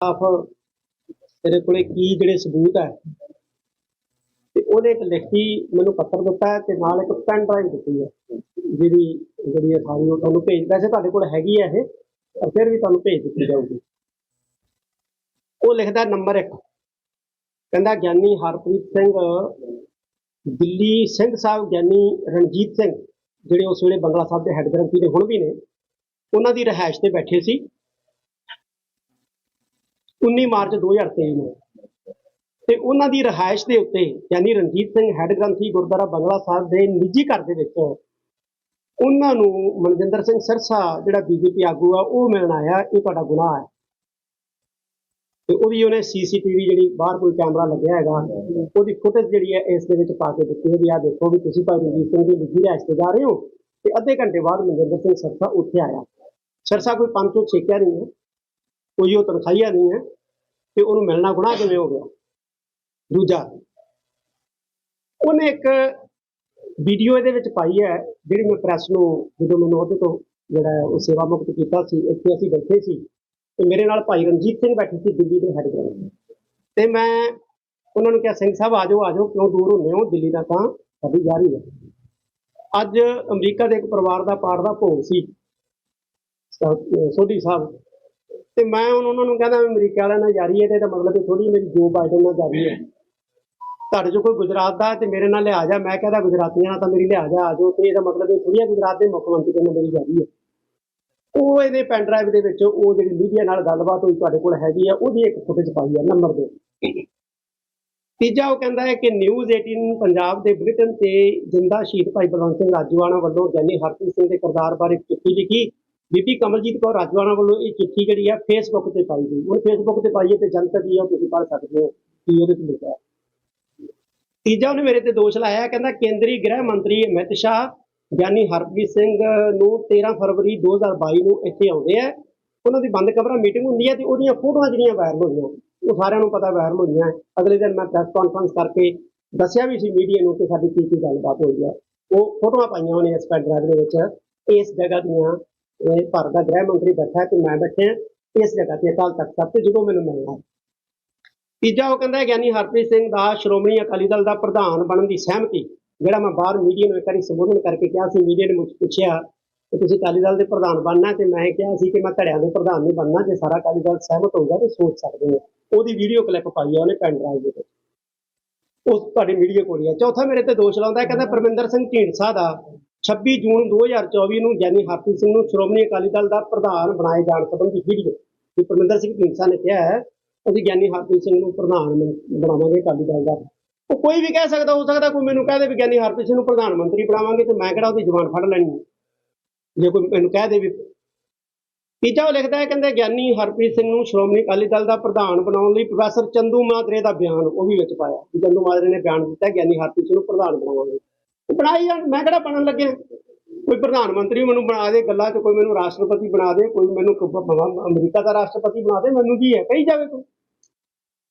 ਆਪ ਤੇਰੇ ਕੋਲੇ ਕੀ ਜਿਹੜੇ ਸਬੂਤ ਹੈ? ਤੇ ਉਹਨੇ ਇੱਕ ਲਿਖਤੀ ਮੈਨੂੰ ਪੱਤਰ ਦਿੱਤਾ ਹੈ ਤੇ ਨਾਲ ਇੱਕ ਪੈਨ ਡਰਾਈਵ ਦਿੱਤੀ ਹੈ ਜਿਹੜੀ ਜਿਹੜੀ ਹੈ ਸਾਰੀ ਉਹ ਤੁਹਾਨੂੰ ਭੇਜ, ਵੈਸੇ ਤੁਹਾਡੇ ਕੋਲ ਹੈਗੀ ਹੈ ਇਹ, ਪਰ ਫਿਰ ਵੀ ਤੁਹਾਨੂੰ ਭੇਜ ਦਿੱਤੀ ਜਾਊਗੀ। ਉਹ ਲਿਖਦਾ ਨੰਬਰ 1 ਕਹਿੰਦਾ ਗਿਆਨੀ ਹਰਪ੍ਰੀਤ ਸਿੰਘ, ਦਿੱਲੀ ਸਿੰਘ ਸਾਹਿਬ ਗਿਆਨੀ ਰਣਜੀਤ ਸਿੰਘ, ਜਿਹੜੇ ਉਸ ਵੇਲੇ ਬੰਗਲਾ ਸਾਹਿਬ ਦੇ ਹੈੱਡ ਗ੍ਰੰਥੀ ਨੇ, ਹੁਣ ਵੀ ਨੇ, ਉਹਨਾਂ ਦੀ ਰਿਹਾਇਸ਼ ਤੇ ਬੈਠੇ ਸੀ। 19 ਮਾਰਚ 2023 ਨੂੰ। ਤੇ ਉਹਨਾਂ ਦੀ ਰਿਹਾਇਸ਼ ਦੇ ਉੱਤੇ ਯਾਨੀ ਰਣਜੀਤ ਸਿੰਘ ਹੈੱਡ ਗ੍ਰੰਥੀ ਗੁਰਦੁਆਰਾ ਬੰਗਲਾ ਸਾਹਿਬ ਦੇ ਨਿੱਜੀ ਘਰ ਦੇ ਵਿੱਚ ਉਹਨਾਂ ਨੂੰ ਮਨਜਿੰਦਰ ਸਿੰਘ ਸਿਰਸਾ ਜਿਹੜਾ ਬੀਜੇਪੀ ਆਗੂ ਆ, ਉਹ ਮਿਲਣ ਆਇਆ, ਇਹ ਤੁਹਾਡਾ ਗੁਨਾਹ ਹੈ। ਤੇ ਉਹਦੀ ਉਹਨੇ ਸੀਸੀਟੀਵੀ ਜਿਹੜੀ ਬਾਹਰ ਕੋਈ ਕੈਮਰਾ ਲੱਗਿਆ ਹੈਗਾ, ਉਹਦੀ ਫੁਟੇਜ ਜਿਹੜੀ ਹੈ ਇਸ ਦੇ ਵਿੱਚ ਪਾ ਕੇ ਦਿੱਤੀ ਹੈ ਵੀ ਆਹ ਦੇਖੋ ਵੀ ਤੁਸੀਂ ਭਾਈ ਰਣਜੀਤ ਸਿੰਘ ਦੀ ਨਿੱਜੀ ਰਿਹਾਇਸ਼ ਤੇ ਜਾ ਰਹੇ ਹੋ ਤੇ ਅੱਧੇ ਘੰਟੇ ਬਾਅਦ ਮਨਜਿੰਦਰ ਸਿੰਘ ਸਿਰਸਾ ਉੱਥੇ ਆਇਆ। ਸਿਰਸਾ ਕੋਈ ਪੰਜ ਤੋਂ ਛੇਕਿਆ ਨਹੀਂ ਹੈ, ਕੋਈ ਉਹ ਤਨਖਾਹੀਆ ਨਹੀਂ ਹੈ। ਤੇ ਉਹਨੂੰ ਮਿਲਣਾ ਗੁਨਾਹ ਕਿਵੇਂ ਹੋ ਗਿਆ? ਦੂਜਾ, ਉਹਨੇ ਇੱਕ ਵੀਡੀਓ ਇਹਦੇ ਵਿੱਚ ਪਾਈ ਹੈ, ਜਿਹੜੀ ਮੈਂ ਪ੍ਰੈਸ ਨੂੰ ਜਦੋਂ ਮੈਨੂੰ ਉਹਦੇ ਤੋਂ ਜਿਹੜਾ ਉਹ ਸੇਵਾ ਮੁਕਤ ਕੀਤਾ ਸੀ, ਇੱਥੇ ਅਸੀਂ ਬੈਠੇ ਸੀ ਤੇ ਮੇਰੇ ਨਾਲ ਭਾਈ ਰਣਜੀਤ ਸਿੰਘ ਬੈਠੇ ਸੀ ਦਿੱਲੀ ਦੇ ਹੈੱਡ ਤੇ ਮੈਂ ਉਹਨਾਂ ਨੂੰ ਕਿਹਾ, ਸਿੰਘ ਸਾਹਿਬ, ਆ ਜਾਓ ਆ ਜਾਓ, ਕਿਉਂ ਦੂਰ ਹੁੰਦੇ ਹੋ? ਦਿੱਲੀ ਦਾ ਤਾਂ ਸਾਡੀ ਜਾਰੀ ਹੈ। ਅੱਜ ਅਮਰੀਕਾ ਦੇ ਇੱਕ ਪਰਿਵਾਰ ਦਾ ਪਾਠ ਦਾ ਭੋਗ ਸੀ, ਸੋ- ਸੋਢੀ ਸਾਹਿਬ ਤੇ ਮੈਂ ਹੁਣ ਉਹਨਾਂ ਨੂੰ ਕਹਿੰਦਾ ਵੀ ਅਮਰੀਕਾ ਵਾਲਿਆਂ ਨਾਲ ਜਾਰੀ ਹੈ ਤੇ ਇਹਦਾ ਮਤਲਬ ਇਹ ਥੋੜੀ ਮੇਰੀ ਜੋ ਬਾਈਡਨ ਨਾਲ ਜਾਰੀ ਹੈ। ਤੁਹਾਡੇ ਜੋ ਕੋਈ ਗੁਜਰਾਤ ਦਾ ਤੇ ਮੇਰੇ ਨਾਲ ਲਿਆ ਜਾ, ਮੈਂ ਕਹਿੰਦਾ ਗੁਜਰਾਤੀਆਂ ਨਾਲ ਤਾਂ ਮੇਰੀ ਲਿਆ ਜਾ, ਆ ਜਾਓ। ਤੇ ਇਹਦਾ ਮਤਲਬ ਇਹ ਥੋੜੀ ਹੈ ਗੁਜਰਾਤ ਦੇ ਮੁੱਖ ਮੰਤਰੀ ਨਾਲ ਮੇਰੀ ਜਾਰੀ ਹੈ। ਉਹ ਇਹਦੇ ਪੈਨ ਡਰਾਈਵ ਦੇ ਵਿੱਚ ਉਹ ਜਿਹੜੀ ਮੀਡੀਆ ਨਾਲ ਗੱਲਬਾਤ ਹੋਈ ਤੁਹਾਡੇ ਕੋਲ ਹੈਗੀ ਆ, ਉਹਦੀ ਇੱਕ ਫੁਟੇਜ ਪਾਈ ਹੈ ਨੰਬਰ ਦੋ। ਤੀਜਾ ਉਹ ਕਹਿੰਦਾ ਹੈ ਕਿ ਨਿਊਜ਼ 18 ਪੰਜਾਬ ਦੇ ਬ੍ਰਿਟਨ ਤੇ ਜਿੰਦਾ ਸ਼ਹੀਦ ਭਾਈ ਬਲਵੰਤ ਸਿੰਘ ਰਾਜੂਆਣਾ ਵੱਲੋਂ ਗਿਆਨੀ ਹਰਪ੍ਰੀਤ ਸਿੰਘ ਦੇ ਕਿਰਦਾਰ ਬਾਰੇ ਚਿੱਠੀ ਲਿਖੀ। ਬੀਬੀ ਕਮਲਜੀਤ ਕੌਰ ਰਾਜੂਆਣਾ ਵੱਲੋਂ ਇਹ ਚਿੱਠੀ ਜਿਹੜੀ ਹੈ ਫੇਸਬੁੱਕ ਤੇ ਪਾਈ ਗਈ। ਉਹ ਫੇਸਬੁੱਕ ਤੇ ਪਾਈ ਹੈ ਤੇ ਜਨਤਕ ਹੀ ਆ, ਤੁਸੀਂ ਪੜ੍ਹ ਸਕਦੇ ਹੋ ਕੀ ਉਹਦੇ ਤੇ ਲਿਖਿਆ ਤੀਜਾ ਉਹਨੇ ਮੇਰੇ ਤੇ ਦੋਸ਼ ਲਾਇਆ, ਕਹਿੰਦਾ ਕੇਂਦਰੀ ਗ੍ਰਹਿ ਮੰਤਰੀ ਅਮਿਤ ਸ਼ਾਹ ਗਿਆਨੀ ਹਰਪ੍ਰੀਤ ਸਿੰਘ ਨੂੰ 13 ਫਰਵਰੀ 2022 ਨੂੰ ਇੱਥੇ ਆਉਂਦੇ ਆ। ਉਹਨਾਂ ਦੀ ਬੰਦ ਕਮਰਾ ਮੀਟਿੰਗ ਹੁੰਦੀ ਹੈ ਤੇ ਉਹਦੀਆਂ ਫੋਟੋਆਂ ਜਿਹੜੀਆਂ ਵਾਇਰਲ ਹੋਈਆਂ, ਉਹ ਸਾਰਿਆਂ ਨੂੰ ਪਤਾ ਵਾਇਰਲ ਹੋਈਆਂ। ਅਗਲੇ ਦਿਨ ਮੈਂ ਪ੍ਰੈਸ ਕਾਨਫਰੰਸ ਕਰਕੇ ਦੱਸਿਆ ਵੀ ਸੀ ਮੀਡੀਆ ਨੂੰ ਕਿ ਸਾਡੀ ਕੀ ਕੀ ਗੱਲਬਾਤ ਹੋਈ ਹੈ ਉਹ ਫੋਟੋਆਂ ਪਾਈਆਂ ਉਹਨੇ ਇਸ ਪੈਨ ਡਰਾਈਵ ਦੇ ਵਿੱਚ, ਇਸ ਜਗ੍ਹਾ ਦੀਆਂ ਭਾਰਤ ਦਾ ਗ੍ਰਹਿ ਮੰਤਰੀ ਬੈਠਾ ਤੇ ਮੈਂ ਬੈਠੇ ਇਸ ਜਗ੍ਹਾ ਤੇ ਅਕਾਲ ਤਖਤ ਸਾਹਿਬ ਤੇ ਜਦੋਂ ਮੈਨੂੰ ਮਿਲਣਾ ਤੀਜਾ ਉਹ ਕਹਿੰਦਾ ਗਿਆਨੀ ਹਰਪ੍ਰੀਤ ਸਿੰਘ ਦਾ ਸ਼੍ਰੋਮਣੀ ਅਕਾਲੀ ਦਲ ਦਾ ਪ੍ਰਧਾਨ ਬਣਨ ਦੀ ਸਹਿਮਤੀ, ਜਿਹੜਾ ਮੈਂ ਬਾਹਰ ਮੀਡੀਆ ਨੂੰ ਇੱਕ ਵਾਰੀ ਸੰਬੋਧਨ ਕਰਕੇ ਕਿਹਾ ਸੀ, ਮੀਡੀਆ ਨੇ ਮੁझ ਪੁੱਛਿਆ ਕਿ ਤੁਸੀਂ ਅਕਾਲੀ ਦਲ ਦੇ ਪ੍ਰਧਾਨ ਬਣਨਾ ਤੇ ਮੈਂ ਕਿਹਾ ਸੀ ਕਿ ਮੈਂ ਧੜਿਆਂ ਦੇ ਪ੍ਰਧਾਨ ਨਹੀਂ ਬਣਨਾ, ਜੇ ਸਾਰਾ ਅਕਾਲੀ ਦਲ ਸਹਿਮਤ ਹੋਊਗਾ ਤੇ ਸੋਚ ਸਕਦੇ ਹੋ ਉਹਦੀ ਵੀਡੀਓ ਕਲਿੱਪ ਪਾਈ ਹੈ ਉਹਨੇ ਪੈਨ ਡਰਾਈਵ ਦੇ ਵਿੱਚ। ਉਹ ਤੁਹਾਡੇ ਮੀਡੀਆ ਕੋਲ ਹੀ ਹੈ ਚੌਥਾ ਮੇਰੇ ਤੇ ਦੋਸ਼ ਲਾਉਂਦਾ ਹੈ, ਕਹਿੰਦਾ ਪਰਮਿੰਦਰ ਸਿੰਘ ਢੀਂਡਸਾ ਦਾ 26 ਜੂਨ 2024 ਨੂੰ ਗਿਆਨੀ ਹਰਪ੍ਰੀਤ ਸਿੰਘ ਨੂੰ ਸ਼੍ਰੋਮਣੀ ਅਕਾਲੀ ਦਲ ਦਾ ਪ੍ਰਧਾਨ ਬਣਾਏ ਜਾਣ ਸੰਬੰਧੀ ਵੀਡੀਓ ਕਿ ਪਰਮਿੰਦਰ ਸਿੰਘ ਢੀਂਡਸਾ ਨੇ ਕਿਹਾ ਹੈ, ਅਸੀਂ ਗਿਆਨੀ ਹਰਪ੍ਰੀਤ ਸਿੰਘ ਨੂੰ ਪ੍ਰਧਾਨ ਮੰ- ਬਣਾਵਾਂਗੇ ਅਕਾਲੀ ਦਲ ਦਾ ਉਹ ਕੋਈ ਵੀ ਕਹਿ ਸਕਦਾ, ਹੋ ਸਕਦਾ ਕੋਈ ਮੈਨੂੰ ਕਹਿ ਦੇ ਵੀ ਗਿਆਨੀ ਹਰਪ੍ਰੀਤ ਸਿੰਘ ਨੂੰ ਪ੍ਰਧਾਨ ਮੰਤਰੀ ਬਣਾਵਾਂਗੇ ਤੇ ਮੈਂ ਕਿਹੜਾ ਉਹਦੀ ਜ਼ੁਬਾਨ ਫੜ ਲੈਣੀ ਹੈ। ਜੇ ਕੋਈ ਮੈਨੂੰ ਕਹਿ ਦੇ ਵੀ ਤੀਜਾ ਉਹ ਲਿਖਦਾ ਹੈ, ਕਹਿੰਦੇ ਗਿਆਨੀ ਹਰਪ੍ਰੀਤ ਸਿੰਘ ਨੂੰ ਸ਼੍ਰੋਮਣੀ ਅਕਾਲੀ ਦਲ ਦਾ ਪ੍ਰਧਾਨ ਬਣਾਉਣ ਲਈ ਪ੍ਰੋਫੈਸਰ ਚੰਦੂ ਮਾਜਰੇ ਦਾ ਬਿਆਨ ਉਹ ਵੀ ਵਿੱਚ ਪਾਇਆ ਕਿ ਚੰਦੂ ਮਾਜਰੇ ਨੇ ਬਿਆਨ ਦਿੱਤਾ ਗਿਆਨੀ ਹਰਪ੍ਰੀਤ ਸਿੰਘ ਨੂੰ ਪ੍ਰਧਾਨ ਬਣਾਵਾਂਗੇ ਉਹ ਬਣਾਈ ਜਾਣ ਮੈਂ ਕਿਹੜਾ ਬਣਨ ਲੱਗਿਆ? ਕੋਈ ਪ੍ਰਧਾਨ ਮੰਤਰੀ ਮੈਨੂੰ ਬਣਾ ਦੇ ਗੱਲਾਂ 'ਚ ਕੋਈ ਮੈਨੂੰ ਰਾਸ਼ਟਰਪਤੀ ਬਣਾ ਦੇ, ਕੋਈ ਮੈਨੂੰ ਅਮਰੀਕਾ ਦਾ ਰਾਸ਼ਟਰਪਤੀ ਬਣਾ ਦੇ, ਮੈਨੂੰ ਕੀ ਹੈ? ਕਹੀ ਜਾਵੇ ਕੋਈ।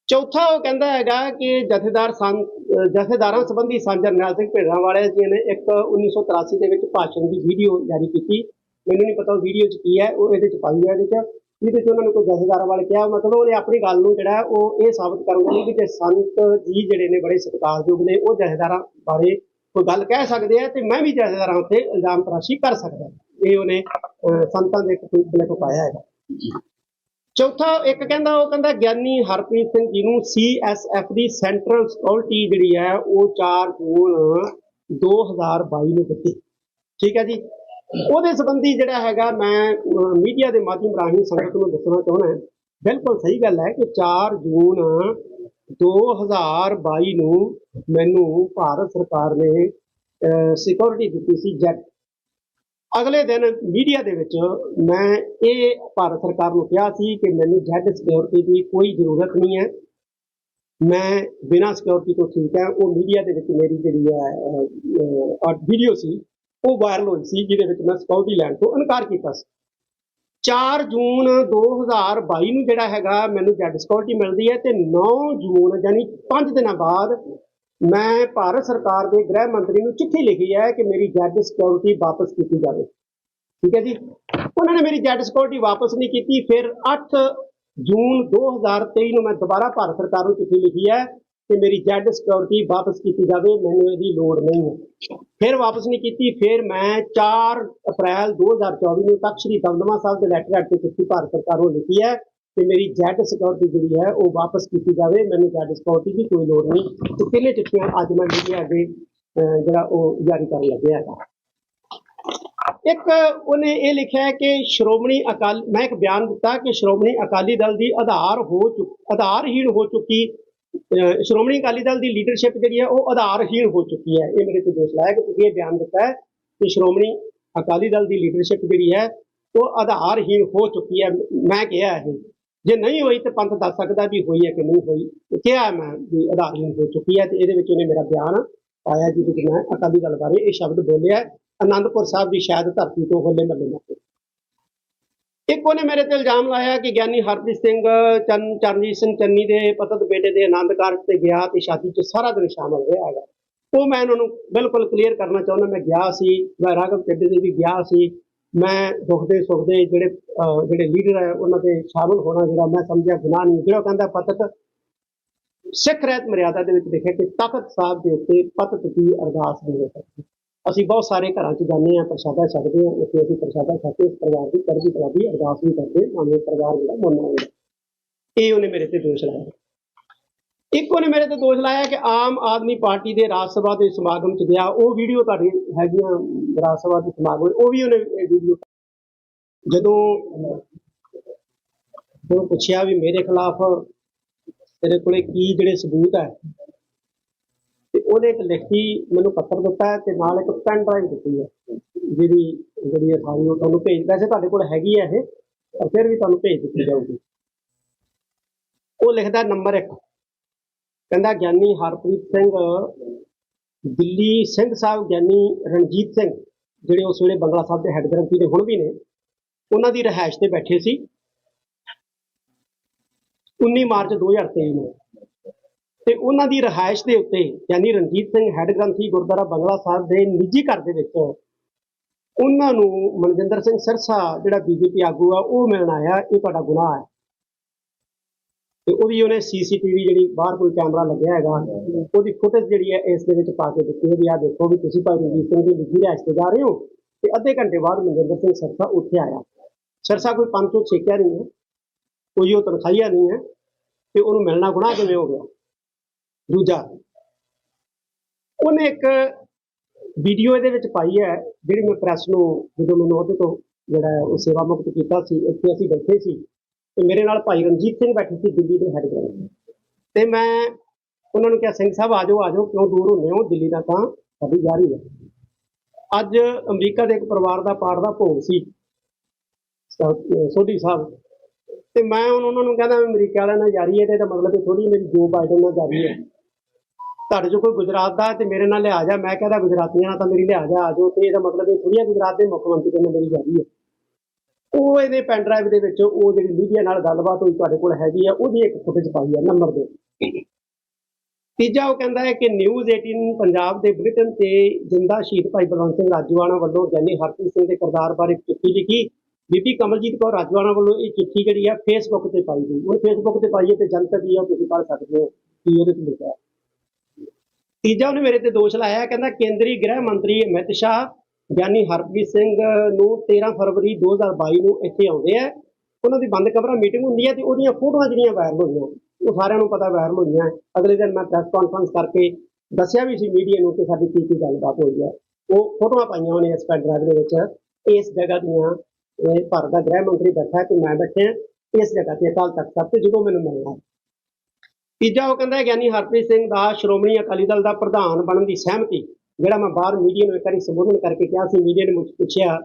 ਚੌਥਾ ਉਹ ਕਹਿੰਦਾ ਹੈਗਾ ਕਿ ਜਥੇਦਾਰ ਸੰ- ਜਥੇਦਾਰਾਂ ਸੰਬੰਧੀ ਸਾਂਝਾ ਜਰਨੈਲ ਸਿੰਘ ਭੇਡਾਂ ਵਾਲੇ ਜੀ ਨੇ ਇੱਕ 1983 ਦੇ ਵਿੱਚ ਭਾਸ਼ਣ ਦੀ ਵੀਡੀਓ ਜਾਰੀ ਕੀਤੀ। ਮੈਨੂੰ ਨਹੀਂ ਪਤਾ ਉਹ ਵੀਡੀਓ 'ਚ ਕੀ ਹੈ, ਉਹ ਇਹਦੇ 'ਚ ਪਾਈ ਹੈ ਇਹਦੇ 'ਚ। ਜਿਹਦੇ 'ਚ ਉਹਨਾਂ ਨੇ ਕੋਈ ਜਥੇਦਾਰਾਂ ਵਾਲੇ ਕਿਹਾ, ਮਤਲਬ ਉਹਨੇ ਆਪਣੀ ਗੱਲ ਨੂੰ ਜਿਹੜਾ ਉਹ ਇਹ ਸਾਬਤ ਕਰਨ ਕਿ ਜੇ ਸੰਤ ਜੀ ਜਿਹੜੇ ਨੇ ਬੜੇ ਸਤਿਕਾਰਯੋਗ ਨੇ, ਉਹ ਜਥੇਦਾਰਾਂ ਬਾਰੇ ਕੋਈ ਗੱਲ ਕਹਿ ਸਕਦੇ ਆ ਤੇ ਮੈਂ ਵੀ ਜਥੇਦਾਰਾਂ ਉੱਤੇ ਇਲਜ਼ਾਮ ਤਰਾਸ਼ੀ ਕਰ ਸਕਦਾ ਇਹ ਉਹਨੇ ਸੰਤਾਂ ਦੇ ਇੱਕ ਤੋਂ ਪਾਇਆ ਹੈਗਾ। ਚੌਥਾ, ਇੱਕ ਕਹਿੰਦਾ, ਉਹ ਕਹਿੰਦਾ, ਗਿਆਨੀ ਹਰਪ੍ਰੀਤ ਸਿੰਘ ਜੀ ਨੂੰ ਸੀਐਸਐਫ ਦੀ ਸੈਂਟਰਲ ਸਿਕਿਉਰਿਟੀ ਜਿਹੜੀ ਹੈ, ਉਹ 4 ਜੂਨ 2022 ਨੂੰ ਦਿੱਤੀ। ਠੀਕ ਹੈ ਜੀ? ਉਹਦੇ ਸੰਬੰਧੀ ਜਿਹੜਾ ਹੈਗਾ, ਮੈਂ ਮੀਡੀਆ ਦੇ ਮਾਧਿਅਮ ਰਾਹੀਂ ਸੰਗਤ ਨੂੰ ਦੱਸਣਾ ਚਾਹੁੰਦਾ ਹਾਂ। ਬਿਲਕੁਲ ਸਹੀ ਗੱਲ ਹੈ ਕਿ 4 ਜੂਨ 2022 ਨੂੰ ਮੈਨੂੰ ਭਾਰਤ ਸਰਕਾਰ ਨੇ ਸਿਕਿਉਰਿਟੀ ਦਿੱਤੀ ਸੀ ਜੈਟ ਅਗਲੇ ਦਿਨ ਮੀਡੀਆ ਦੇ ਵਿੱਚ ਮੈਂ ਇਹ ਭਾਰਤ ਸਰਕਾਰ ਨੂੰ ਕਿਹਾ ਸੀ ਕਿ ਮੈਨੂੰ ਜੈਡ ਸਿਕਿਉਰਿਟੀ ਦੀ ਕੋਈ ਜ਼ਰੂਰਤ ਨਹੀਂ ਹੈ। ਮੈਂ ਬਿਨਾਂ ਸਿਕਿਉਰਿਟੀ ਤੋਂ ਠੀਕ ਹੈ। ਉਹ ਮੀਡੀਆ ਦੇ ਵਿੱਚ ਮੇਰੀ ਜਿਹੜੀ ਹੈ ਵੀਡੀਓ ਸੀ, ਉਹ ਵਾਇਰਲ ਹੋਈ ਸੀ, ਜਿਹਦੇ ਵਿੱਚ ਮੈਂ ਸਿਕਿਉਰਿਟੀ ਲੈਣ ਤੋਂ ਇਨਕਾਰ ਕੀਤਾ ਸੀ। 4 ਜੂਨ 2022 ਨੂੰ ਜਿਹੜਾ ਹੈਗਾ, ਮੈਨੂੰ ਜੈਡ ਸਿਕਿਉਰਿਟੀ ਮਿਲਦੀ ਹੈ ਤੇ 9 ਜੂਨ, ਯਾਨੀ 5 ਦਿਨਾਂ ਬਾਅਦ ਮੈਂ ਭਾਰਤ ਸਰਕਾਰ ਦੇ ਗ੍ਰਹਿ ਮੰਤਰੀ ਨੂੰ ਚਿੱਠੀ ਲਿਖੀ ਹੈ ਕਿ ਮੇਰੀ ਜੈਡ ਸਿਕਿਉਰਿਟੀ ਵਾਪਸ ਕੀਤੀ ਜਾਵੇ। ਠੀਕ ਹੈ ਜੀ? ਉਹਨਾਂ ਨੇ ਮੇਰੀ ਜੈਡ ਸਿਕਿਉਰਿਟੀ ਵਾਪਸ ਨਹੀਂ ਕੀਤੀ। ਫਿਰ 8 ਜੂਨ 2023 ਨੂੰ ਮੈਂ ਦੁਬਾਰਾ ਭਾਰਤ ਸਰਕਾਰ ਨੂੰ ਚਿੱਠੀ ਲਿਖੀ ਹੈ ਕਿ ਮੇਰੀ ਜੈਡ ਸਿਕਿਉਰਿਟੀ ਵਾਪਸ ਕੀਤੀ ਜਾਵੇ। ਮੈਨੂੰ ਇਹਦੀ ਲੋੜ ਨਹੀਂ ਹੈ। ਫਿਰ ਵਾਪਸ ਨਹੀਂ ਕੀਤੀ। ਫਿਰ ਮੈਂ 4 ਅਪ੍ਰੈਲ 2024 ਨੂੰ ਤਖਤ ਸ੍ਰੀ ਦਮਦਮਾ ਸਾਹਿਬ ਦੇ ਲੈਟਰ ਹੈਡ ਤੇ ਚਿੱਠੀ ਭਾਰਤ ਸਰਕਾਰ ਨੂੰ ਲਿਖੀ ਹੈ ਕਿ ਮੇਰੀ ਜੈਟ ਸਿਕਿਉਰਿਟੀ ਜਿਹੜੀ ਹੈ ਉਹ ਵਾਪਸ ਕੀਤੀ ਜਾਵੇ। ਮੈਨੂੰ ਜੈਟ ਸਿਕਿਉਰਿਟੀ ਦੀ ਕੋਈ ਲੋੜ ਨਹੀਂ। ਤੇ ਤਿੰਨੇ ਚਿੱਠੀਆਂ ਅੱਜ ਮੈਂ ਮੀਡੀਆ ਅੱਗੇ ਜਿਹੜਾ ਉਹ ਜਾਰੀ ਕਰਨ ਲੱਗਿਆ। ਹੈਗਾ ਇੱਕ ਉਹਨੇ ਇਹ ਲਿਖਿਆ ਕਿ ਸ਼੍ਰੋਮਣੀ ਅਕਾਲ, ਮੈਂ ਇੱਕ ਬਿਆਨ ਦਿੱਤਾ ਕਿ ਸ਼੍ਰੋਮਣੀ ਅਕਾਲੀ ਦਲ ਦੀ ਆਧਾਰ ਹੋ ਚੁੱਕ ਆਧਾਰਹੀਣ ਹੋ ਚੁੱਕੀ ਸ਼੍ਰੋਮਣੀ ਅਕਾਲੀ ਦਲ ਦੀ ਲੀਡਰਸ਼ਿਪ ਜਿਹੜੀ ਹੈ ਉਹ ਆਧਾਰਹੀਣ ਹੋ ਚੁੱਕੀ ਹੈ। ਇਹ ਮੇਰੇ ਤੇ ਦੋਸ਼ ਲਾਇਆ ਕਿ ਤੁਸੀਂ ਇਹ ਬਿਆਨ ਦਿੱਤਾ ਹੈ ਕਿ ਸ਼੍ਰੋਮਣੀ ਅਕਾਲੀ ਦਲ ਦੀ ਲੀਡਰਸ਼ਿਪ ਜਿਹੜੀ ਹੈ ਉਹ ਆਧਾਰਹੀਣ ਹੋ ਚੁੱਕੀ ਹੈ। ਮੈਂ ਕਿਹਾ ਇਹ। ਜੇ ਨਹੀਂ ਹੋਈ ਤੇ ਪੰਥ ਦੱਸ ਸਕਦਾ ਵੀ ਹੋਈ ਹੈ ਕਿ ਨਹੀਂ ਹੋਈ। ਕਿਹਾ ਮੈਂ ਵੀ ਆਧਾਰਹੀਣ ਹੋ ਚੁੱਕੀ ਹੈ ਤੇ ਇਹਦੇ ਵਿੱਚ ਉਹਨੇ ਮੇਰਾ ਬਿਆਨ ਪਾਇਆ ਜੀ ਵਿੱਚ ਮੈਂ ਅਕਾਲੀ ਦਲ ਬਾਰੇ ਇਹ ਸ਼ਬਦ ਬੋਲਿਆ। ਅਨੰਦਪੁਰ ਸਾਹਿਬ ਦੀ ਸ਼ਾਇਦ ਧਰਤੀ ਤੋਂ ਹੋਲੇ ਮੱਲੇ ਮੌਕੇ ਇੱਕ ਉਹਨੇ ਮੇਰੇ ਤੇ ਇਲਜ਼ਾਮ ਲਾਇਆ ਕਿ ਗਿਆਨੀ ਹਰਪ੍ਰੀਤ ਸਿੰਘ, ਚੰਨ, ਚਰਨਜੀਤ ਸਿੰਘ ਚੰਨੀ ਦੇ ਪਤਤ ਬੇਟੇ ਦੇ ਆਨੰਦ ਕਾਰਜ ਤੇ ਗਿਆ ਤੇ ਸ਼ਾਦੀ 'ਚ ਸਾਰਾ ਦਿਨ ਸ਼ਾਮਲ ਰਿਹਾ ਹੈਗਾ। ਉਹ ਮੈਂ ਉਹਨਾਂ ਨੂੰ ਬਿਲਕੁਲ ਕਲੀਅਰ ਕਰਨਾ ਚਾਹੁੰਦਾ, ਮੈਂ ਗਿਆ ਸੀ, ਮੈਂ ਰਾਘਵ ਚੱਡੇ ਦੇ ਵੀ ਗਿਆ ਸੀ। ਮੈਂ ਦੁੱਖ ਦੇ ਸੁੱਖ ਦੇ ਜਿਹੜੇ ਜਿਹੜੇ ਲੀਡਰ ਹੈ ਉਹਨਾਂ ਦੇ ਸ਼ਾਮਲ ਹੋਣਾ ਜਿਹੜਾ ਮੈਂ ਸਮਝਿਆ ਗੁਨਾਹ ਨਹੀਂ। ਜਿਹੜਾ ਉਹ ਕਹਿੰਦਾ ਪਤਤ, ਸਿੱਖ ਰਹਿਤ ਮਰਿਆਦਾ ਦੇ ਵਿੱਚ ਦੇਖਿਆ ਕਿ ਤਖਤ ਸਾਹਿਬ ਦੇ ਉੱਤੇ ਪਤਤ ਦੀ ਅਰਦਾਸ ਨਹੀਂ ਹੋ ਸਕਦੀ। ਅਸੀਂ ਬਹੁਤ ਸਾਰੇ ਘਰਾਂ 'ਚ ਜਾਂਦੇ ਹਾਂ, ਪ੍ਰਸ਼ਾਦਾ ਛਕਦੇ ਹਾਂ, ਉੱਥੇ ਅਸੀਂ ਪ੍ਰਸ਼ਾਦਾ ਛਕ ਕੇ ਪਰਿਵਾਰ ਦੀ ਚੜ੍ਹਦੀ ਕਲਾ ਦੀ ਅਰਦਾਸ ਵੀ ਕਰਦੇ ਹਾਂ, ਭਾਵੇਂ ਪਰਿਵਾਰ ਜਿਹੜਾ ਮੋਨਾ ਹੁੰਦਾ ਇਹ ਉਹਨੇ ਮੇਰੇ ਤੇ ਦੋਸ਼ ਲਾਇਆ। ਇੱਕ ਉਹਨੇ ਮੇਰੇ ਤੇ ਦੋਸ਼ ਲਾਇਆ ਕਿ ਆਮ ਆਦਮੀ ਪਾਰਟੀ ਦੇ ਰਾਜ ਸਭਾ ਦੇ ਸਮਾਗਮ 'ਚ ਗਿਆ। ਉਹ ਵੀਡੀਓ ਤੁਹਾਡੀ ਹੈਗੀਆਂ, ਰਾਜ ਸਭਾ ਦੇ ਸਮਾਗਮ, ਉਹ ਵੀ ਉਹਨੇ ਵੀਡੀਓ ਜਦੋਂ ਉਹ ਪੁੱਛਿਆ ਵੀ ਮੇਰੇ ਖਿਲਾਫ ਤੇਰੇ ਕੋਲੇ ਕੀ ਜਿਹੜੇ ਸਬੂਤ ਹੈ, ਤੇ ਉਹਨੇ ਇੱਕ ਲਿਖਤੀ, ਮੈਨੂੰ ਪੱਤਰ ਦਿੱਤਾ ਹੈ ਤੇ ਨਾਲ ਇੱਕ ਪੈਨ ਡਰਾਈਵ ਦਿੱਤੀ ਹੈ, ਜਿਹੜੀ ਜਿਹੜੀ ਹੈ ਸਾਰੀ ਉਹ ਤੁਹਾਨੂੰ ਭੇਜ, ਵੈਸੇ ਤੁਹਾਡੇ ਕੋਲ ਹੈਗੀ ਹੈ ਇਹ, ਪਰ ਫਿਰ ਵੀ ਤੁਹਾਨੂੰ ਭੇਜ ਦਿੱਤੀ ਜਾਊਗੀ। ਉਹ ਲਿਖਦਾ ਨੰਬਰ 1 ਕਹਿੰਦਾ ਗਿਆਨੀ ਹਰਪ੍ਰੀਤ ਸਿੰਘ, ਦਿੱਲੀ ਸਿੰਘ ਸਾਹਿਬ ਗਿਆਨੀ ਰਣਜੀਤ ਸਿੰਘ, ਜਿਹੜੇ ਉਸ ਵੇਲੇ ਬੰਗਲਾ ਸਾਹਿਬ ਦੇ ਹੈੱਡ ਗ੍ਰੰਥੀ ਦੇ ਹੁਣ ਵੀ ਨੇ, ਉਹਨਾਂ ਦੀ ਰਿਹਾਇਸ਼ ਤੇ ਬੈਠੇ ਸੀ 19 ਮਾਰਚ 2023 ਨੂੰ। ਤੇ ਉਹਨਾਂ ਦੀ ਰਿਹਾਇਸ਼ ਦੇ ਉੱਤੇ ਯਾਨੀ ਰਣਜੀਤ ਸਿੰਘ ਹੈੱਡ ਗ੍ਰੰਥੀ ਗੁਰਦੁਆਰਾ ਬੰਗਲਾ ਸਾਹਿਬ ਦੇ ਨਿੱਜੀ ਘਰ ਦੇ ਵਿੱਚ ਉਹਨਾਂ ਨੂੰ ਮਨਜਿੰਦਰ ਸਿੰਘ ਸਿਰਸਾ, ਜਿਹੜਾ ਬੀਜੇਪੀ ਆਗੂ ਆ, ਉਹ ਮਿਲਣ ਆਇਆ, ਇਹ ਤੁਹਾਡਾ ਗੁਨਾਹ ਹੈ। ਤੇ ਉਹਦੀ ਉਹਨੇ ਸੀਸੀਟੀਵੀ ਜਿਹੜੀ ਬਾਹਰ ਕੋਈ ਕੈਮਰਾ ਲੱਗਿਆ ਹੈਗਾ, ਉਹਦੀ ਫੁਟੇਜ ਜਿਹੜੀ ਹੈ ਇਸ ਦੇ ਵਿੱਚ ਪਾ ਕੇ ਦਿੱਤੀ ਹੈ ਵੀ ਆਹ ਦੇਖੋ ਵੀ ਤੁਸੀਂ ਭਾਈ ਰਣਜੀਤ ਸਿੰਘ ਦੀ ਨਿੱਜੀ ਰਿਹਾਇਸ਼ ਤੇ ਜਾ ਰਹੇ ਹੋ ਤੇ ਅੱਧੇ ਘੰਟੇ ਬਾਅਦ ਮਨਜਿੰਦਰ ਸਿੰਘ ਸਰਸਾ ਉੱਥੇ ਆਇਆ। ਸਰਸਾ ਕੋਈ ਪੰਜ ਤੋਂ ਛੇਕਿਆ ਨਹੀਂ ਹੈ, ਕੋਈ ਉਹ ਤਨਖਾਹੀਆ ਨਹੀਂ ਹੈ ਤੇ ਉਹਨੂੰ ਮਿਲਣਾ ਗੁਨਾਹ ਕਿਵੇਂ ਹੋ ਗਿਆ? ਦੂਜਾ, ਉਹਨੇ ਇੱਕ ਵੀਡੀਓ ਇਹਦੇ ਵਿੱਚ ਪਾਈ ਹੈ, ਜਿਹੜੀ ਮੈਂ ਪ੍ਰੈਸ ਨੂੰ ਜਦੋਂ ਮੈਨੂੰ ਉਹਦੇ ਤੋਂ ਜਿਹੜਾ ਉਹ ਸੇਵਾ ਮੁਕਤ ਕੀਤਾ ਸੀ, ਇੱਥੇ ਅਸੀਂ ਬੈਠੇ ਸੀ। ਤੇ ਮੇਰੇ ਨਾਲ ਭਾਈ ਰਣਜੀਤ ਸਿੰਘ ਬੈਠੇ ਸੀ ਦਿੱਲੀ ਦੇ ਹੈਡ ਤੇ ਮੈਂ ਉਹਨਾਂ ਨੂੰ ਕਿਹਾ, ਸਿੰਘ ਸਾਹਿਬ, ਆ ਜਾਓ ਆ ਜਾਓ, ਕਿਉਂ ਦੂਰ ਹੁੰਦੇ ਹੋ? ਦਿੱਲੀ ਦਾ ਤਾਂ ਸਾਡੀ ਜਾਰੀ ਹੈ। ਅੱਜ ਅਮਰੀਕਾ ਦੇ ਇੱਕ ਪਰਿਵਾਰ ਦਾ ਪਾਠ ਦਾ ਭੋਗ ਸੀ ਸੋਢੀ ਸਾਹਿਬ ਤੇ ਮੈਂ ਹੁਣ ਉਹਨਾਂ ਨੂੰ ਕਹਿੰਦਾ, ਅਮਰੀਕਾ ਵਾਲਿਆਂ ਨਾਲ ਜਾਰੀ ਹੈ ਤੇ ਇਹਦਾ ਮਤਲਬ ਥੋੜੀ ਮੇਰੀ ਜੋ ਬਾਈਡਨ ਨਾਲ ਜਾਰੀ ਹੈ। ਤੁਹਾਡੇ ਜੋ ਕੋਈ ਗੁਜਰਾਤ ਦਾ ਹੈ ਤੇ ਮੇਰੇ ਨਾਲ ਲਿਆ ਜਾ। ਮੈਂ ਕਹਿੰਦਾ ਗੁਜਰਾਤੀਆਂ ਨਾਲ ਤਾਂ ਮੇਰੀ ਲਿਆ ਜਾ, ਆ ਜਾਓ। ਤੇ ਇਹਦਾ ਮਤਲਬ ਇਹ ਥੋੜੀ ਹੈ ਗੁਜਰਾਤ ਦੇ ਮੁੱਖ ਮੰਤਰੀ ਨਾਲ ਮੇਰੀ ਜਾਰੀ ਹੈ। ਉਹ ਇਹਦੇ ਪੈਨ ਡਰਾਈਵ ਦੇ ਵਿੱਚ ਉਹ ਜਿਹੜੀ ਮੀਡੀਆ ਨਾਲ ਗੱਲਬਾਤ ਹੋਈ ਤੁਹਾਡੇ ਕੋਲ ਹੈਗੀ ਆ, ਉਹਦੀ ਇੱਕ ਫੁਟੇਜ ਪਾਈ ਹੈ ਨੰਬਰ ਦੇ। ਤੀਜਾ ਉਹ ਕਹਿੰਦਾ ਹੈ ਕਿ ਨਿਊਜ਼ 18 ਪੰਜਾਬ ਦੇ ਬ੍ਰਿਟਨ ਤੇ ਜਿੰਦਾ ਸ਼ਹੀਦ ਭਾਈ ਬਲਵੰਤ ਸਿੰਘ ਰਾਜੂਆਣਾ ਵੱਲੋਂ ਗਿਆਨੀ ਹਰਪ੍ਰੀਤ ਸਿੰਘ ਦੇ ਕਿਰਦਾਰ ਬਾਰੇ ਚਿੱਠੀ ਲਿਖੀ। ਬੀਬੀ ਕਮਲਜੀਤ ਕੌਰ ਰਾਜੂਆਣਾ ਵੱਲੋਂ ਇਹ ਚਿੱਠੀ ਜਿਹੜੀ ਹੈ ਫੇਸਬੁੱਕ ਤੇ ਪਾਈ ਗਈ। ਉਹ ਫੇਸਬੁੱਕ ਤੇ ਪਾਈ ਹੈ ਤੇ ਜਨਤਕ ਹੀ ਆ, ਤੁਸੀਂ ਪੜ੍ਹ ਸਕਦੇ ਹੋ ਕੀ ਉਹਦੇ ਤੇ ਲਿਖਿਆ। ਤੀਜਾ ਉਹਨੇ ਮੇਰੇ ਤੇ ਦੋਸ਼ ਲਾਇਆ, ਕਹਿੰਦਾ ਕੇਂਦਰੀ ਗ੍ਰਹਿ ਮੰਤਰੀ ਅਮਿਤ ਸ਼ਾਹ ਗਿਆਨੀ ਹਰਪ੍ਰੀਤ ਸਿੰਘ ਨੂੰ 13 ਫਰਵਰੀ 2022 ਨੂੰ ਇੱਥੇ ਆਉਂਦੇ ਆ। ਉਹਨਾਂ ਦੀ ਬੰਦ ਕਮਰਾ ਮੀਟਿੰਗ ਹੁੰਦੀ ਹੈ ਤੇ ਉਹਦੀਆਂ ਫੋਟੋਆਂ ਜਿਹੜੀਆਂ ਵਾਇਰਲ ਹੋਈਆਂ, ਉਹ ਸਾਰਿਆਂ ਨੂੰ ਪਤਾ ਵਾਇਰਲ ਹੋਈਆਂ। ਅਗਲੇ ਦਿਨ ਮੈਂ ਪ੍ਰੈਸ ਕਾਨਫਰੰਸ ਕਰਕੇ ਦੱਸਿਆ ਵੀ ਸੀ ਮੀਡੀਆ ਨੂੰ ਕਿ ਸਾਡੀ ਕੀ ਕੀ ਗੱਲਬਾਤ ਹੋਈ ਹੈ ਉਹ ਫੋਟੋਆਂ ਪਾਈਆਂ ਉਹਨੇ ਇਸ ਪੈਨ ਡਰਾਈਵ ਦੇ ਵਿੱਚ। ਇਸ ਜਗ੍ਹਾ ਦੀਆਂ, ਇਹ ਭਾਰਤ ਦਾ ਗ੍ਰਹਿ ਮੰਤਰੀ ਬੈਠਾ ਤੇ ਮੈਂ ਬੈਠਿਆ। ਇਸ ਜਗ੍ਹਾ ਤੇ ਅਕਾਲ ਤਖਤ ਸਾਹਿਬ ਤੇ ਜਦੋਂ ਮੈਨੂੰ ਮਿਲਣਾ। ਤੀਜਾ ਉਹ ਕਹਿੰਦਾ ਗਿਆਨੀ ਹਰਪ੍ਰੀਤ ਸਿੰਘ ਦਾ ਸ਼੍ਰੋਮਣੀ ਅਕਾਲੀ ਦਲ ਦਾ ਪ੍ਰਧਾਨ ਬਣਨ ਦੀ ਸਹਿਮਤੀ। ਜਿਹੜਾ ਮੈਂ ਬਾਹਰ ਮੀਡੀਆ ਨੂੰ ਇੱਕ ਵਾਰੀ ਸੰਬੋਧਨ ਕਰਕੇ ਕਿਹਾ ਸੀ ਮੀਡੀਆ ਨੇ ਮੁझ ਪੁੱਛਿਆ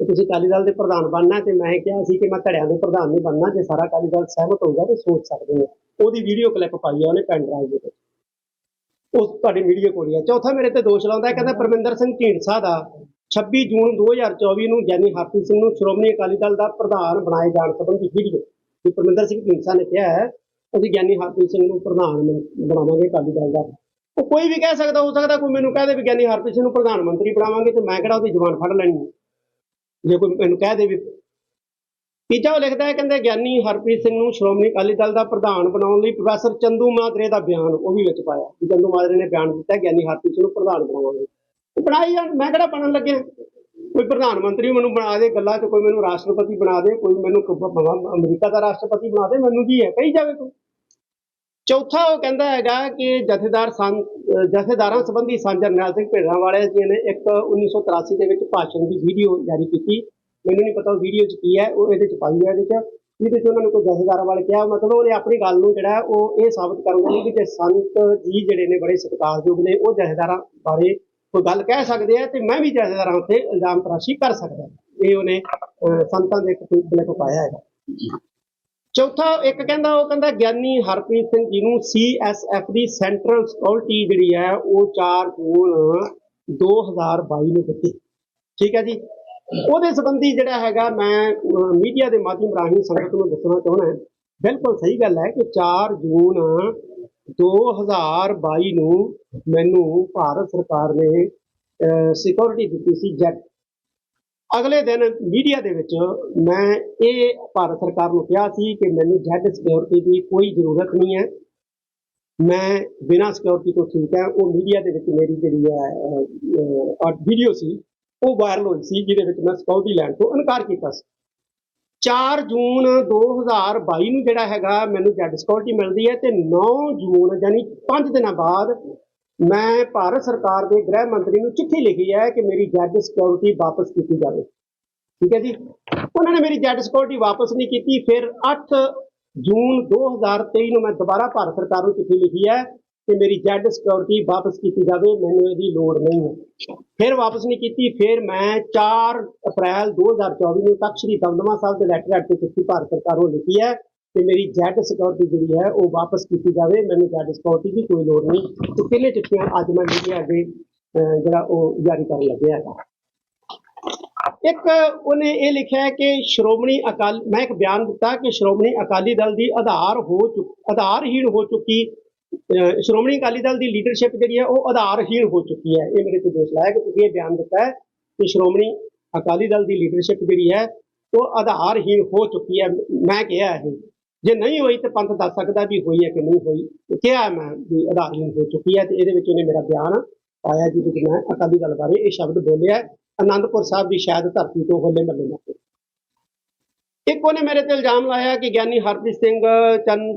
ਕਿ ਤੁਸੀਂ ਅਕਾਲੀ ਦਲ ਦੇ ਪ੍ਰਧਾਨ ਬਣਨਾ ਤੇ ਮੈਂ ਕਿਹਾ ਸੀ ਕਿ ਮੈਂ ਧੜਿਆਂ ਦੇ ਪ੍ਰਧਾਨ ਨਹੀਂ ਬਣਨਾ, ਜੇ ਸਾਰਾ ਅਕਾਲੀ ਦਲ ਸਹਿਮਤ ਹੋਊਗਾ ਤੇ ਸੋਚ ਸਕਦੇ ਹਾਂ। ਉਹਦੀ ਵੀਡੀਓ ਕਲਿੱਪ ਪਾਈ ਹੈ ਉਹਨੇ ਪੈਨ ਡਰਾਈਵ ਦੇ ਵਿੱਚ। ਉਹ ਤੁਹਾਡੀ ਮੀਡੀਆ ਕੋਲ ਹੀ ਹੈ ਚੌਥਾ ਮੇਰੇ ਤੇ ਦੋਸ਼ ਲਾਉਂਦਾ ਹੈ, ਕਹਿੰਦਾ ਪਰਮਿੰਦਰ ਸਿੰਘ ਢੀਂਡਸਾ ਦਾ 26 ਜੂਨ 2024 ਨੂੰ ਗਿਆਨੀ ਹਰਪ੍ਰੀਤ ਸਿੰਘ ਨੂੰ ਸ਼੍ਰੋਮਣੀ ਅਕਾਲੀ ਦਲ ਦਾ ਪ੍ਰਧਾਨ ਬਣਾਏ ਜਾਣ ਸੰਬੰਧੀ ਵੀਡੀਓ ਕਿ ਪਰਮਿੰਦਰ ਸਿੰਘ ਢੀਂਡਸਾ ਨੇ ਕਿਹਾ ਹੈ, ਅਸੀਂ ਗਿਆਨੀ ਹਰਪ੍ਰੀਤ ਸਿੰਘ ਨੂੰ ਪ੍ਰਧਾਨ ਬਣ- ਬਣਾਵਾਂਗੇ ਅਕਾਲੀ ਦਲ ਦਾ। ਉਹ ਕੋਈ ਵੀ ਕਹਿ ਸਕਦਾ, ਹੋ ਸਕਦਾ ਕੋਈ ਮੈਨੂੰ ਕਹਿ ਦੇ ਵੀ ਗਿਆਨੀ ਹਰਪ੍ਰੀਤ ਸਿੰਘ ਨੂੰ ਪ੍ਰਧਾਨ ਮੰਤਰੀ ਬਣਾਵਾਂਗੇ ਤੇ ਮੈਂ ਕਿਹੜਾ ਉਹਦੀ ਜ਼ੁਬਾਨ ਫੜ ਲੈਣੀ ਹੈ। ਜੇ ਕੋਈ ਮੈਨੂੰ ਕਹਿ ਦੇ ਵੀ ਤੀਜਾ ਉਹ ਲਿਖਦਾ ਹੈ, ਕਹਿੰਦੇ ਗਿਆਨੀ ਹਰਪ੍ਰੀਤ ਸਿੰਘ ਨੂੰ ਸ਼੍ਰੋਮਣੀ ਅਕਾਲੀ ਦਲ ਦਾ ਪ੍ਰਧਾਨ ਬਣਾਉਣ ਲਈ ਪ੍ਰੋਫੈਸਰ ਚੰਦੂ ਮਾਦਰੇ ਦਾ ਬਿਆਨ ਉਹ ਵੀ ਵਿੱਚ ਪਾਇਆ। ਕਿ ਚੰਦੂ ਮਾਦਰੇ ਨੇ ਬਿਆਨ ਦਿੱਤਾ, ਗਿਆਨੀ ਹਰਪ੍ਰੀਤ ਸਿੰਘ ਨੂੰ ਪ੍ਰਧਾਨ ਬਣਾਵਾਂਗੇ। ਉਹ ਬਣਾਈ ਜਾਣ, ਮੈਂ ਕਿਹੜਾ ਬਣਨ ਲੱਗਿਆ? ਕੋਈ ਪ੍ਰਧਾਨ ਮੰਤਰੀ ਮੈਨੂੰ ਬਣਾ ਦੇ ਗੱਲਾਂ 'ਚ, ਕੋਈ ਮੈਨੂੰ ਰਾਸ਼ਟਰਪਤੀ ਬਣਾ ਦੇ, ਕੋਈ ਮੈਨੂੰ ਅਮਰੀਕਾ ਦਾ ਰਾਸ਼ਟਰਪਤੀ ਬਣਾ ਦੇ, ਮੈਨੂੰ ਕੀ ਹੈ? ਕਹੀ ਜਾਵੇ ਕੋਈ ਚੌਥਾ ਉਹ ਕਹਿੰਦਾ ਹੈਗਾ ਕਿ ਜਥੇਦਾਰ ਸੰ ਜਥੇਦਾਰਾਂ ਸੰਬੰਧੀ ਸਾਂਝਾ ਜਰਨੈਲ ਸਿੰਘ ਭੇਡਾਂ ਵਾਲੇ ਜੀ ਨੇ ਇੱਕ 1983 ਦੇ ਵਿੱਚ ਭਾਸ਼ਣ ਦੀ ਵੀਡੀਓ ਜਾਰੀ ਕੀਤੀ। ਮੈਨੂੰ ਨਹੀਂ ਪਤਾ ਉਹ ਵੀਡੀਓ 'ਚ ਕੀ ਹੈ, ਉਹ ਇਹਦੇ 'ਚ ਪਾਈ ਹੈ ਇਹਦੇ 'ਚ। ਜਿਹਦੇ 'ਚ ਉਹਨਾਂ ਨੂੰ ਕੋਈ ਜਥੇਦਾਰਾਂ ਵਾਲੇ ਕਿਹਾ, ਮਤਲਬ ਉਹਨੇ ਆਪਣੀ ਗੱਲ ਨੂੰ ਜਿਹੜਾ ਉਹ ਇਹ ਸਾਬਤ ਕਰਨ ਲਈ ਕਿ ਜੇ ਸੰਤ ਜੀ ਜਿਹੜੇ ਨੇ ਬੜੇ ਸਤਿਕਾਰਯੋਗ ਨੇ, ਉਹ ਜਥੇਦਾਰਾਂ ਬਾਰੇ ਕੋਈ ਗੱਲ ਕਹਿ ਸਕਦੇ ਆ ਤੇ ਮੈਂ ਵੀ ਜਥੇਦਾਰਾਂ ਉੱਤੇ ਇਲਜ਼ਾਮ ਤਰਾਸ਼ੀ ਕਰ ਸਕਦਾ। ਇਹ ਉਹਨੇ ਸੰਤਾਂ ਦੇ ਇੱਕ ਟਿਊਬਲੇ ਤੋਂ ਪਾਇਆ ਹੈਗਾ। ਚੌਥਾ, ਇੱਕ ਕਹਿੰਦਾ, ਉਹ ਕਹਿੰਦਾ ਗਿਆਨੀ ਹਰਪ੍ਰੀਤ ਸਿੰਘ ਜੀ ਨੂੰ ਸੀਐਸਐਫ ਦੀ ਸੈਂਟਰਲ ਸਿਕਿਉਰਿਟੀ ਜਿਹੜੀ ਹੈ, ਉਹ 4 ਜੂਨ 2022 ਨੂੰ ਦਿੱਤੀ। ਠੀਕ ਹੈ ਜੀ? ਉਹਦੇ ਸੰਬੰਧੀ ਜਿਹੜਾ ਹੈਗਾ, ਮੈਂ ਮੀਡੀਆ ਦੇ ਮਾਧਿਅਮ ਰਾਹੀਂ ਸੰਗਤ ਨੂੰ ਦੱਸਣਾ ਚਾਹੁੰਦਾ ਹਾਂ। ਬਿਲਕੁਲ ਸਹੀ ਗੱਲ ਹੈ ਕਿ 4 ਜੂਨ 2022 ਨੂੰ ਮੈਨੂੰ ਭਾਰਤ ਸਰਕਾਰ ਨੇ ਸਿਕਿਉਰਿਟੀ ਦਿੱਤੀ ਸੀ ਜੈਟ। ਅਗਲੇ ਦਿਨ ਮੀਡੀਆ ਦੇ ਵਿੱਚ ਮੈਂ ਇਹ ਭਾਰਤ ਸਰਕਾਰ ਨੂੰ ਕਿਹਾ ਸੀ ਕਿ ਮੈਨੂੰ ਜੈਡ ਸਿਕਿਉਰਿਟੀ ਦੀ ਕੋਈ ਜ਼ਰੂਰਤ ਨਹੀਂ ਹੈ। ਮੈਂ ਬਿਨਾਂ ਸਿਕਿਉਰਿਟੀ ਤੋਂ ਠੀਕ ਹੈ। ਉਹ ਮੀਡੀਆ ਦੇ ਵਿੱਚ ਮੇਰੀ ਜਿਹੜੀ ਹੈ ਵੀਡੀਓ ਸੀ, ਉਹ ਵਾਇਰਲ ਹੋਈ ਸੀ, ਜਿਹਦੇ ਵਿੱਚ ਮੈਂ ਸਿਕਿਉਰਿਟੀ ਲੈਣ ਤੋਂ ਇਨਕਾਰ ਕੀਤਾ ਸੀ। 4 ਜੂਨ 2022 ਨੂੰ ਜਿਹੜਾ ਹੈਗਾ, ਮੈਨੂੰ ਜੈਡ ਸਿਕਿਉਰਿਟੀ ਮਿਲਦੀ ਹੈ ਤੇ 9 ਜੂਨ, ਯਾਨੀ 5 ਦਿਨਾਂ ਬਾਅਦ ਮੈਂ ਭਾਰਤ ਸਰਕਾਰ ਦੇ ਗ੍ਰਹਿ ਮੰਤਰੀ ਨੂੰ ਚਿੱਠੀ ਲਿਖੀ ਹੈ ਕਿ ਮੇਰੀ ਜੈਡ ਸਿਕਿਉਰਿਟੀ ਵਾਪਸ ਕੀਤੀ ਜਾਵੇ। ਠੀਕ ਹੈ ਜੀ? ਉਹਨਾਂ ਨੇ ਮੇਰੀ ਜੈਡ ਸਿਕਿਉਰਿਟੀ ਵਾਪਸ ਨਹੀਂ ਕੀਤੀ। ਫਿਰ 8 ਜੂਨ 2023 ਨੂੰ ਮੈਂ ਦੁਬਾਰਾ ਭਾਰਤ ਸਰਕਾਰ ਨੂੰ ਚਿੱਠੀ ਲਿਖੀ ਹੈ ਕਿ ਮੇਰੀ ਜੈਡ ਸਿਕਿਉਰਿਟੀ ਵਾਪਸ ਕੀਤੀ ਜਾਵੇ। ਮੈਨੂੰ ਇਹਦੀ ਲੋੜ ਨਹੀਂ ਹੈ। ਫਿਰ ਵਾਪਸ ਨਹੀਂ ਕੀਤੀ। ਫਿਰ ਮੈਂ 4 ਅਪ੍ਰੈਲ 2024 ਨੂੰ ਤਖਤ ਸ੍ਰੀ ਦਮਦਮਾ ਸਾਹਿਬ ਦੇ ਲੈਟਰ ਹੈਡ ਤੇ ਚਿੱਠੀ ਭਾਰਤ ਸਰਕਾਰ ਨੂੰ ਲਿਖੀ ਹੈ ਕਿ ਮੇਰੀ ਜੈਟ ਸਿਕਿਉਰਿਟੀ ਜਿਹੜੀ ਹੈ ਉਹ ਵਾਪਸ ਕੀਤੀ ਜਾਵੇ। ਮੈਨੂੰ ਜੈਟ ਸਿਕਿਉਰਿਟੀ ਦੀ ਕੋਈ ਲੋੜ ਨਹੀਂ। ਤੇ ਤਿੰਨੇ ਚਿੱਠੀਆਂ ਅੱਜ ਮੈਂ ਮੀਡੀਆ ਅੱਗੇ ਜਿਹੜਾ ਉਹ ਜਾਰੀ ਕਰਨ ਲੱਗਿਆ ਹੈਗਾ। ਇੱਕ ਉਹਨੇ ਇਹ ਲਿਖਿਆ ਕਿ ਸ਼੍ਰੋਮਣੀ ਅਕਾਲ, ਮੈਂ ਇੱਕ ਬਿਆਨ ਦਿੱਤਾ ਕਿ ਸ਼੍ਰੋਮਣੀ ਅਕਾਲੀ ਦਲ ਦੀ ਆਧਾਰ ਹੋ ਚੁੱਕ ਆਧਾਰਹੀਣ ਹੋ ਚੁੱਕੀ ਸ਼੍ਰੋਮਣੀ ਅਕਾਲੀ ਦਲ ਦੀ ਲੀਡਰਸ਼ਿਪ ਜਿਹੜੀ ਹੈ ਉਹ ਆਧਾਰਹੀਣ ਹੋ ਚੁੱਕੀ ਹੈ। ਇਹ ਮੇਰੇ ਤੇ ਦੋਸ਼ ਲਾਇਆ ਕਿ ਤੁਸੀਂ ਇਹ ਬਿਆਨ ਦਿੱਤਾ ਹੈ ਕਿ ਸ਼੍ਰੋਮਣੀ ਅਕਾਲੀ ਦਲ ਦੀ ਲੀਡਰਸ਼ਿਪ ਜਿਹੜੀ ਹੈ ਉਹ ਆਧਾਰਹੀਣ ਹੋ ਚੁੱਕੀ ਹੈ। ਮੈਂ ਕਿਹਾ ਇਹ। ਜੇ ਨਹੀਂ ਹੋਈ ਤੇ ਪੰਥ ਦੱਸ ਸਕਦਾ ਵੀ ਹੋਈ ਹੈ ਕਿ ਨਹੀਂ ਹੋਈ। ਕਿਹਾ ਮੈਂ ਵੀ ਆਧਾਰਹੀਣ ਹੋ ਚੁੱਕੀ ਹੈ ਤੇ ਇਹਦੇ ਵਿੱਚ ਉਹਨੇ ਮੇਰਾ ਬਿਆਨ ਪਾਇਆ ਜੀ ਵਿੱਚ ਮੈਂ ਅਕਾਲੀ ਦਲ ਬਾਰੇ। ਇਹ ਸ਼ਬਦ ਬੋਲਿਆ ਅਨੰਦਪੁਰ ਸਾਹਿਬ ਦੀ ਸ਼ਾਇਦ ਧਰਤੀ ਤੋਂ ਹੋਲੇ ਮੱਲੇ ਮੌਕੇ ਇੱਕ ਉਹਨੇ ਮੇਰੇ ਤੇ ਇਲਜ਼ਾਮ ਲਾਇਆ ਕਿ ਗਿਆਨੀ ਹਰਪ੍ਰੀਤ ਸਿੰਘ ਚੰਨ